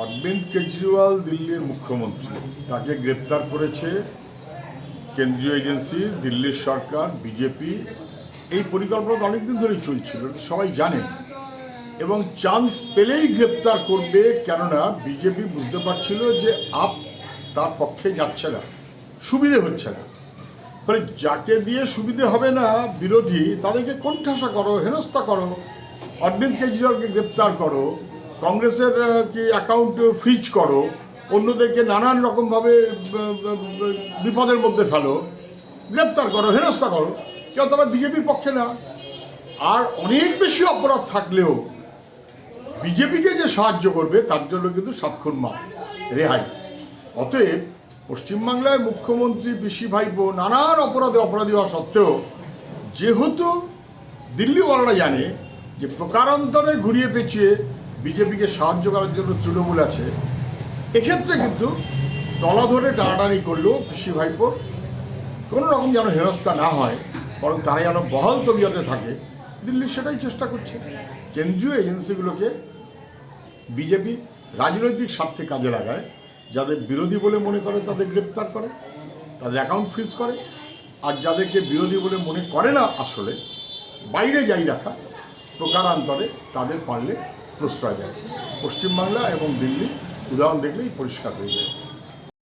অরবিন্দ কেজরিওয়াল, দিল্লির মুখ্যমন্ত্রী। তাকে গ্রেপ্তার করেছে কেন্দ্রীয় এজেন্সি, দিল্লির সরকার, বিজেপি। এই পরিকল্পনা অনেকদিন ধরেই চলছিল সবাই জানে। এবং চান্স পেলেই গ্রেপ্তার করবে, কেননা বিজেপি বুঝতে পারছিল যে আপ তার পক্ষে যাচ্ছে না, সুবিধে হচ্ছে না। ফলে যাকে দিয়ে সুবিধে হবে না বিরোধী, তাদেরকে কোণঠাসা করো, হেনস্থা করো। অরবিন্দ কেজরিওয়ালকে গ্রেপ্তার করো। কংগ্রেসের কি অ্যাকাউন্ট ফ্রিজ করো, অন্যদেরকে নানান রকমভাবে বিপদের মধ্যে ফেলো, গ্রেপ্তার করো, হেনস্থা করো। কেউ তবে বিজেপির পক্ষে না। আর অনেক বেশি অপরাধ থাকলেও বিজেপিকে যে সাহায্য করবে, তার জন্য কিন্তু সাতক্ষণ মা, রেহাই। অতএব পশ্চিমবাংলায় মুখ্যমন্ত্রী, পিসি ভাইপো নানান অপরাধে অপরাধী হওয়া সত্ত্বেও, যেহেতু দিল্লিওয়ালারা জানে যে প্রকারান্তরে ঘুরিয়ে পেঁচিয়ে বিজেপিকে সাহায্য করার জন্য তৃণমূল আছে। এক্ষেত্রে কিন্তু তলা ধরে টানাটানি করলেও কৃষি ভাইপো। কোনো রকম যেন হেনস্থা না হয়, বরং তারা যেন বহাল তবিয়তে থাকে। দিল্লি সেটাই চেষ্টা করছে। কেন্দ্রীয় এজেন্সিগুলোকে বিজেপি রাজনৈতিক স্বার্থে কাজে লাগায়, যাদের বিরোধী বলে মনে করে তাদের গ্রেপ্তার করে, তাদের অ্যাকাউন্ট ফ্রিজ করে। আর যাদেরকে বিরোধী বলে মনে করে না আসলে, বাইরে যাই রাখা প্রকারান্তরে তাদের পারলে প্রশ্রয় দেয়। পশ্চিমবাংলা এবং দিল্লি উদাহরণ দেখলেই পরিষ্কার হয়ে যায়।